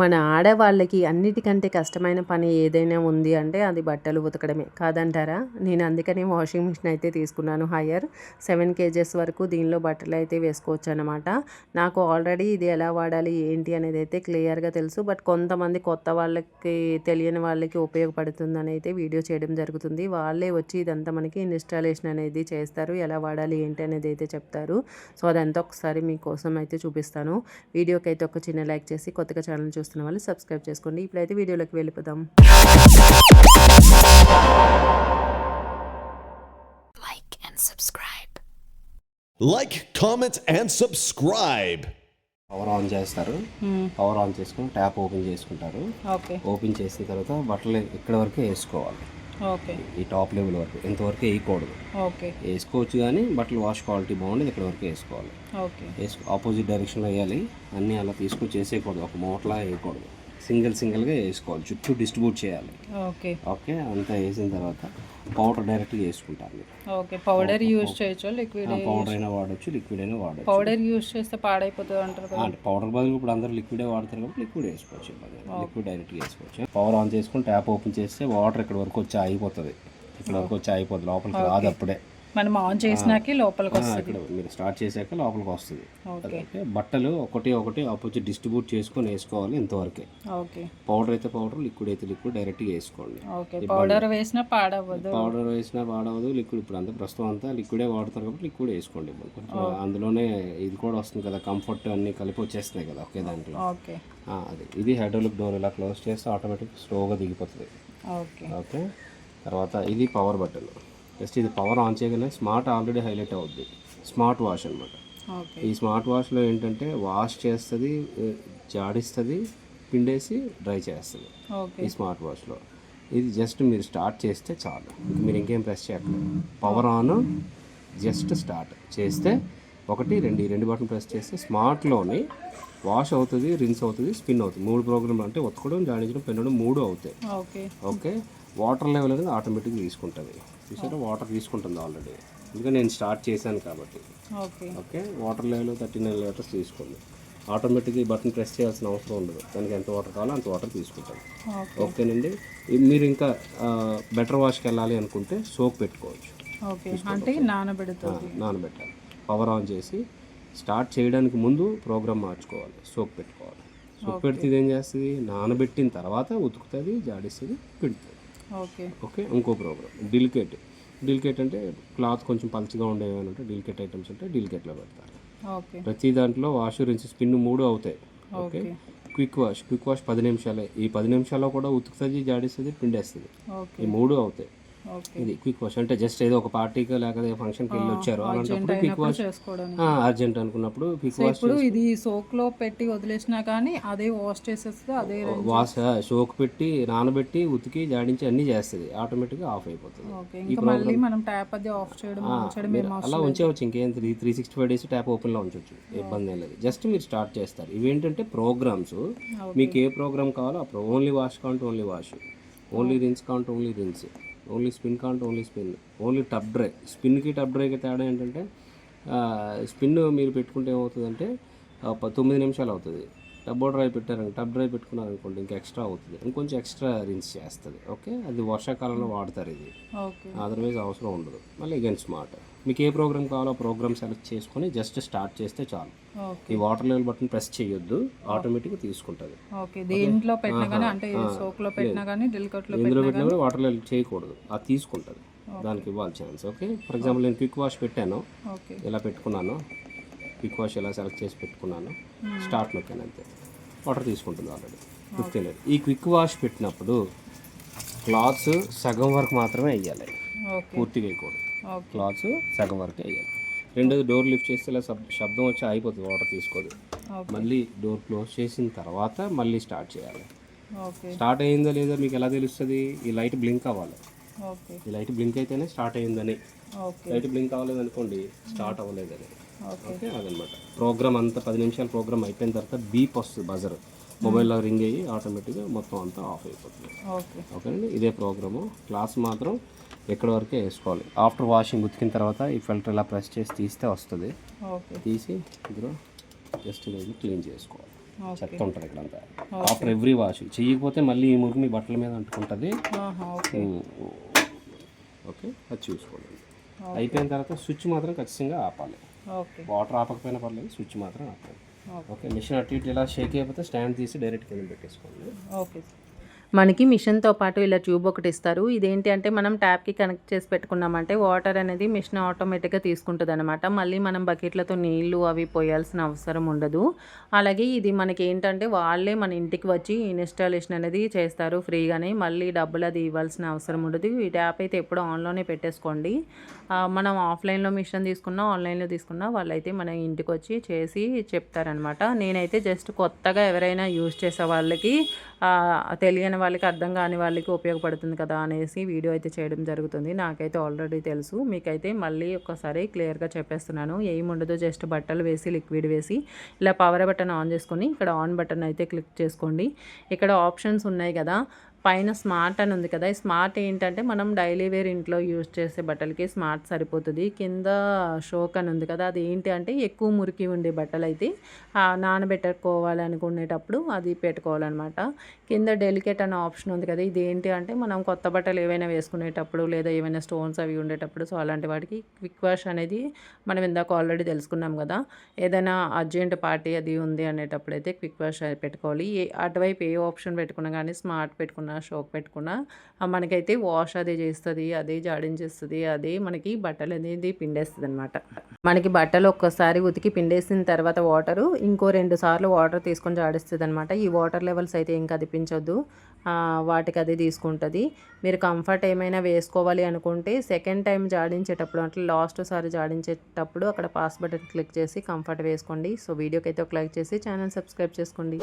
మన ఆడవాళ్ళకి అన్నిటికంటే కష్టమైన పని ఏదైనా ఉంది అంటే అది బట్టలు ఉతకడమే. కాదంటారా? నేను అందుకనే వాషింగ్ మిషన్ అయితే తీసుకున్నాను. హయ్యర్ సెవెన్ కేజెస్ వరకు దీనిలో బట్టలు అయితే వేసుకోవచ్చు అనమాట నాకు ఆల్రెడీ ఇది ఎలా వాడాలి ఏంటి అనేది అయితే క్లియర్గా తెలుసు. బట్ కొంతమంది కొత్త వాళ్ళకి తెలియని వాళ్ళకి ఉపయోగపడుతుందని అయితే వీడియో చేయడం జరుగుతుంది. వాళ్ళే వచ్చి ఇదంతా మనకి ఇన్స్టాలేషన్ అనేది చేస్తారు. ఎలా వాడాలి ఏంటి అనేది అయితే చెప్తారు. సో అదంతా ఒకసారి మీకోసం అయితే చూపిస్తాను. వీడియోకి అయితే ఒక చిన్న లైక్ చేసి కొత్తగా ఛానల్ చూస్తున్న వాళ్ళు సబ్స్క్రైబ్ చేసుకోండి. ఇప్పుడైతే వీడియోలోకి వెళ్ళిపోదాం. Like and subscribe. Like, comment, and subscribe. Power on చేస్తారు. పవర్ ఆన్ చేసుకుని ట్యాప్ ఓపెన్ చేసుకుంటారు. ఓకే ఓపెన్ చేసిన తర్వాత బట్టలు ఇక్కడ వరకు వేసుకోవాలి? ఈ టాప్ లెవెల్ వరకు. ఇంతవరకు వేయకూడదు. ఓకే. వేసుకోవచ్చు కానీ బట్టలు వాష్ క్వాలిటీ బాగుండేది ఇక్కడ వరకు వేసుకోవాలి. ఆపోజిట్ డైరెక్షన్లో వేయాలి. అన్నీ అలా తీసుకొచ్చి వేసేయకూడదు ఒక మూటలా వేయకూడదు. సింగిల్ సింగిల్గా వేసుకోవాలి. చుట్టూ డిస్ట్రిబ్యూట్ చేయాలి. ఓకే. ఓకే? అంతా వేసిన తర్వాత పౌడర్ డైరెక్ట్గా వేసుకుంటారు మీరు. ఓకే. పౌడర్ యూజ్ చేయొచ్చు? లిక్విడ్ పౌడర్ అయినా వాడచ్చు లిక్విడ్ అయినా వాడచ్చు. పౌడర్ యూజ్ చేస్తే పాడైపోతుంది అంటారు కదా. అంటే పౌడర్ బదులు ఇప్పుడు అందరూ లిక్విడే వాడతారు కాబట్టి లిక్విడ్ వేసుకోవచ్చు. లిక్విడ్ డైరెక్ట్గా వేసుకోవచ్చు. పవర్ ఆన్ చేసుకుని ట్యాప్ ఓపెన్ చేస్తే వాటర్ ఇక్కడ వరకు వచ్చి ఆగిపోతుంది. ఇక్కడ వరకు వచ్చి ఆగిపోతుంది లోపలికి రాదు అప్పుడే. మనం ఆన్ చేసినాకి లోపలికి వస్తుంది. మీరు స్టార్ట్ చేశాక లోపలికి వస్తుంది. ఓకే బట్టలు ఒకటి ఒకటి ఆపోజిట్ డిస్ట్రిబ్యూట్ చేసుకొని వేసుకోవాలి ఇంతవరకే. ఓకే పౌడర్ అయితే పౌడర్ లిక్విడ్ అయితే లిక్విడ్ డైరెక్ట్గా వేసుకోండి. ఓకే పౌడర్ వేసినా పాడవ్వదు. పౌడర్ వేసినా వాడవదు లిక్విడ్ ఇప్పుడు అంతా ప్రస్తుతం అంతా లిక్విడే వాడతారు కాబట్టి లిక్విడ్ వేసుకోండి. కొంచెం అందులోనే ఇది కూడా వస్తుంది కదా కంఫర్ట్ అన్ని కలిపి వచ్చేస్తున్నాయి కదా ఒకే దాంట్లో. ఓకే ఆ, అది. ఇది హైడ్రోలిక్ డోర్ ఇలా క్లోజ్ చేస్తే ఆటోమేటిక్ స్లోగా దిగిపోతుంది. ఓకే ఓకే తర్వాత ఇది పవర్ బటన్ జస్ట్ ఇది పవర్ ఆన్ చేయగానే స్మార్ట్ ఆల్రెడీ హైలైట్ అవుద్ది. స్మార్ట్ వాష్ అనమాట ఈ స్మార్ట్ వాష్లో ఏంటంటే వాష్ చేస్తుంది జాడిస్తుంది పిండేసి డ్రై చేస్తుంది ఈ స్మార్ట్ వాచ్లో ఇది జస్ట్ మీరు స్టార్ట్ చేస్తే చాలు. మీరు ఇంకేం ప్రెస్ చేయట్లేదు పవర్ ఆన్ జస్ట్ స్టార్ట్. చేస్తే ఒకటి రెండు ఈ రెండు బటన్ ప్రెస్ చేస్తే స్మార్ట్లోని వాష్ అవుతుంది రిన్స్ అవుతుంది స్పిన్ అవుతుంది. మూడు ప్రోగ్రామ్ అంటే ఒత్తుకోవడం జాడించడం పెన్నడం మూడు అవుతాయి. ఓకే. ఓకే? వాటర్ లెవెల్ అనేది ఆటోమేటిక్గా తీసుకుంటుంది. చూసారా వాటర్ తీసుకుంటుంది ఆల్రెడీ ఎందుకంటే నేను స్టార్ట్ చేశాను కాబట్టి. Okay water level thirty nine liters తీసుకోండి. ఆటోమేటిక్గా ఈ బటన్ ప్రెస్ చేయాల్సిన అవసరం ఉండదు. దానికి ఎంత వాటర్ కావాలో అంత వాటర్ తీసుకుంటాం ఓకే ఓకేనండి మీరు ఇంకా బెటర్ వాష్కి వెళ్ళాలి అనుకుంటే సోప్ పెట్టుకోవచ్చు. అంటే నానబెడుతుంది. నానబెట్టాలి. పవర్ ఆన్ చేసి స్టార్ట్ చేయడానికి ముందు ప్రోగ్రామ్ మార్చుకోవాలి. సోప్ పెట్టుకోవాలి. సోప్ పెడితే ఇది ఏం చేస్తుంది? నానబెట్టిన తర్వాత ఉతుకుతుంది జాడిస్తుంది పిడుతుంది. ఓకే. ఓకే ఇంకో ప్రోగ్రామ్ డిలికేట్ డిలికేట్ అంటే క్లాత్ కొంచెం పలుచగా ఉండేవి అని ఉంటే డిలికేట్ ఐటమ్స్ అంటే డిలికేట్లో పెడతారు. ఓకే. ప్రతి దాంట్లో వాష్ రిన్స్ స్పిన్ మూడు అవుతాయి. Okay? Quick wash quick wash పది నిమిషాలే. ఈ పది నిమిషాల్లో కూడా ఉతుకుతుంది జాడిస్తుంది పిండేస్తుంది. ఈ మూడు అవుతాయి. ఇది క్విక్ వాష్ అంటే జస్ట్ ఏదో ఒక పార్టీకి లేకపోతే ఫంక్షన్కి వెళ్ళి వచ్చారు అలాంటప్పుడు క్విక్ వాష్ అర్జెంట్ అనుకున్నప్పుడు క్విక్ వాష్ ఇప్పుడు ఇది సోక్లో పెట్టి వదిలేసినా కానీ అదే వాష్ చేసేస్తే అదే వాష్ సోక్ పెట్టి నానబెట్టి ఉతికి జాడించి అన్నీ చేస్తుంది. ఆటోమేటిక్గా ఆఫ్ అయిపోతుంది. ఇంకా మళ్ళీ మనం ట్యాప్ అది ఆఫ్ చేయడం అలా ఉంచేవచ్చు. ఇంకేం three three sixty five days tap ఓపెన్లో ఉంచవచ్చు ఇబ్బంది ఏం లేదు. జస్ట్ మీరు స్టార్ట్ చేస్తారు. ఇవేంటంటే ప్రోగ్రామ్స్ మీకు ఏ ప్రోగ్రామ్ కావాలో only wash can't only wash only rinse can't only rinse only spin can't only spin. Only tub dry. స్పిన్కి tub డ్రైకి తేడా ఏంటంటే స్పిన్ మీరు పెట్టుకుంటే ఏమవుతుందంటే ప- తొమ్మిది నిమిషాలు అవుతుంది. టబ్బో డ్రై పెట్టారని టబ్ డ్రై పెట్టుకున్నారు అనుకోండి ఇంకా ఎక్స్ట్రా అవుతుంది. ఇంకొంచెం ఎక్స్ట్రా రిన్స్ చేస్తుంది ఓకే? అది వర్షాకాలంలో వాడతారు ఇది. అదర్వైజ్ అవసరం ఉండదు. మళ్ళీ అగైన్ స్మార్ట్ మీకు ఏ ప్రోగ్రామ్ కావాలో ప్రోగ్రామ్ సెలెక్ట్ చేసుకొని జస్ట్ స్టార్ట్ చేస్తే చాలు. ఈ వాటర్ లెవెల్ బటన్ ప్రెస్ చేయొద్దు ఆటోమేటిక్గా తీసుకుంటుంది. ఓకే. దేంట్లో పెట్టినా కానీ అంటే సోక్లో పెట్టినా కానీ డిలికట్లో ఇందులో పెట్టినా కూడా వాటర్ లెవెల్ చేయకూడదు. అది తీసుకుంటుంది. దానికి ఇవ్వాలి ఛాన్స్ ఓకే? ఫర్ ఎగ్జాంపుల్ నేను క్విక్ వాష్ పెట్టాను. ఇలా పెట్టుకున్నాను. క్విక్ వాష్ ఇలా సెలెక్ట్ చేసి పెట్టుకున్నాను. స్టార్ట్ నొక్కాను అంతే. వాటర్ తీసుకుంటుంది ఆల్రెడీ. ఫిఫ్టీ లేదు. ఈ క్విక్ వాష్ పెట్టినప్పుడు క్లాత్స్ సగం వరకు మాత్రమే వేయాలి. పూర్తిగా వేయకూడదు. క్లాత్స్ సగం వరకే వేయాలి. రెండోది డోర్ లిఫ్ట్ చేస్తే ఇలా శబ్- శబ్దం వచ్చి అయిపోతుంది వాటర్ తీసుకోదు. మళ్ళీ డోర్ క్లోజ్ చేసిన తర్వాత మళ్ళీ స్టార్ట్ చేయాలి. స్టార్ట్ అయిందో లేదో మీకు ఎలా తెలుస్తుంది? ఈ లైట్ బ్లింక్ అవ్వాలి. ఈ లైట్ బ్లింక్ అయితేనే స్టార్ట్ అయిందని. లైట్ బ్లింక్ అవ్వలేదు అనుకోండి స్టార్ట్ అవ్వలేదని. ఓకే. అదనమాట. ప్రోగ్రామ్ అంతా పది నిమిషాల ప్రోగ్రామ్ అయిపోయిన తర్వాత బీప్ వస్తుంది బజర్. మొబైల్లో రింగ్ అయ్యి ఆటోమేటిక్గా మొత్తం అంతా ఆఫ్ అయిపోతుంది. ఓకే. ఓకేనండి ఇదే ప్రోగ్రాము. క్లాస్ మాత్రం ఎక్కడ వరకే వేసుకోవాలి. ఆఫ్టర్ వాషింగ్ ఉతికిన తర్వాత ఈ ఫిల్టర్ ఇలా ప్రెస్ చేసి తీస్తే వస్తుంది. ఓకే. తీసి ఇందులో జస్ట్ ఇది క్లీన్ చేసుకోవాలి. చెత్త ఉంటుంది ఇక్కడ అంతా ఆఫ్టర్ ఎవ్రీ వాష్. చెయ్యకపోతే మళ్ళీ ఈ మురికి మీ బట్టల మీద అంటుకుంటుంది. ఓకే. అది చూసుకోండి. అయిపోయిన తర్వాత స్విచ్ మాత్రం ఖచ్చితంగా ఆపాలి. వాటర్ ఆపకపోయినా పర్లేదు స్విచ్ మాత్రం ఆపాలి ఓకే. మిషన్ అటు ఇటు ఇలా షేక్ అయిపోతే స్టాండ్ తీసి డైరెక్ట్ కింద పెట్టేసుకోండి. ఓకే మనకి మిషన్తో పాటు ఇలా ట్యూబ్ ఒకటి ఇస్తారు. ఇదేంటి అంటే మనం ట్యాప్కి కనెక్ట్ చేసి పెట్టుకున్నామంటే వాటర్ అనేది మిషన్ ఆటోమేటిక్గా తీసుకుంటుంది అనమాట మళ్ళీ మనం బకెట్లతో నీళ్ళు అవి పోయాల్సిన అవసరం ఉండదు. అలాగే ఇది మనకి ఏంటంటే వాళ్ళే మన ఇంటికి వచ్చి ఇన్స్టాలేషన్ అనేది చేస్తారు ఫ్రీగానే. మళ్ళీ డబ్బులు అది ఇవ్వాల్సిన అవసరం ఉండదు. ఈ ట్యాప్ అయితే ఎప్పుడు ఆన్లోనే పెట్టేసుకోండి. మనం ఆఫ్లైన్లో మిషన్ తీసుకున్నా ఆన్లైన్లో తీసుకున్నా వాళ్ళైతే మన ఇంటికి వచ్చి చేసి చెప్తారనమాట నేనైతే జస్ట్ కొత్తగా ఎవరైనా యూజ్ చేసే వాళ్ళకి తెలియని తెలియని వాళ్ళకి అర్థం కాని వాళ్ళకి ఉపయోగపడుతుంది కదా అనేసి వీడియో అయితే చేయడం జరుగుతుంది. నాకైతే ఆల్రెడీ తెలుసు. మీకైతే మళ్ళీ ఒకసారి క్లియర్గా చెప్పేస్తున్నాను. ఏముండదు జస్ట్ బట్టలు వేసి లిక్విడ్ వేసి ఇలా పవర్ బటన్ ఆన్ చేసుకొని ఇక్కడ ఆన్ బటన్ అయితే క్లిక్ చేసుకోండి. ఇక్కడ ఆప్షన్స్ ఉన్నాయి కదా. పైన స్మార్ట్ అని ఉంది కదా. ఈ స్మార్ట్ ఏంటంటే మనం డైలీ వేర్ ఇంట్లో యూజ్ చేసే బట్టలకి స్మార్ట్ సరిపోతుంది. కింద షోక్ అని ఉంది కదా. అది ఏంటి అంటే ఎక్కువ మురికి ఉండే బట్టలు అయితే నానబెట్టుకోవాలి అనుకునేటప్పుడు అది పెట్టుకోవాలన్నమాట. కింద డెలికేట్ అనే ఆప్షన్ ఉంది కదా. ఇది ఏంటి అంటే మనం కొత్త బట్టలు ఏవైనా వేసుకునేటప్పుడు లేదా ఏమైనా స్టోన్స్ అవి ఉండేటప్పుడు సో అలాంటి వాటికి క్విక్ వాష్ అనేది మనం ఇందాక ఆల్రెడీ తెలుసుకున్నాం కదా. ఏదైనా అర్జెంట్ పార్టీ అది ఉంది అనేటప్పుడు అయితే క్విక్ వాష్ అది పెట్టుకోవాలి అటువైపు ఏ ఆప్షన్ పెట్టుకున్నా కానీ స్మార్ట్ పెట్టుకున్నా షోక్ పెట్టుకున్నా మనకైతే వాష్ అదే చేస్తుంది అదే జాడించేస్తుంది అదే మనకి బట్టలు అనేది పిండేస్తుంది అనమాట మనకి బట్టలు ఒక్కసారి ఉతికి పిండేసిన తర్వాత వాటరు ఇంకో రెండు సార్లు వాటర్ తీసుకొని జాడిస్తుంది అనమాట ఈ వాటర్ లెవెల్స్ అయితే ఏం కదిపించొద్దు. వాటికి అది తీసుకుంటుంది. మీరు కంఫర్ట్ ఏమైనా వేసుకోవాలి అనుకుంటే సెకండ్ టైం జాడించేటప్పుడు అంటే లాస్ట్ సారి జాడించేటప్పుడు అక్కడ పాస్ బటన్ క్లిక్ చేసి కంఫర్ట్ వేసుకోండి. సో వీడియోకి అయితే ఒక లైక్ చేసి ఛానల్ సబ్స్క్రైబ్ చేసుకోండి.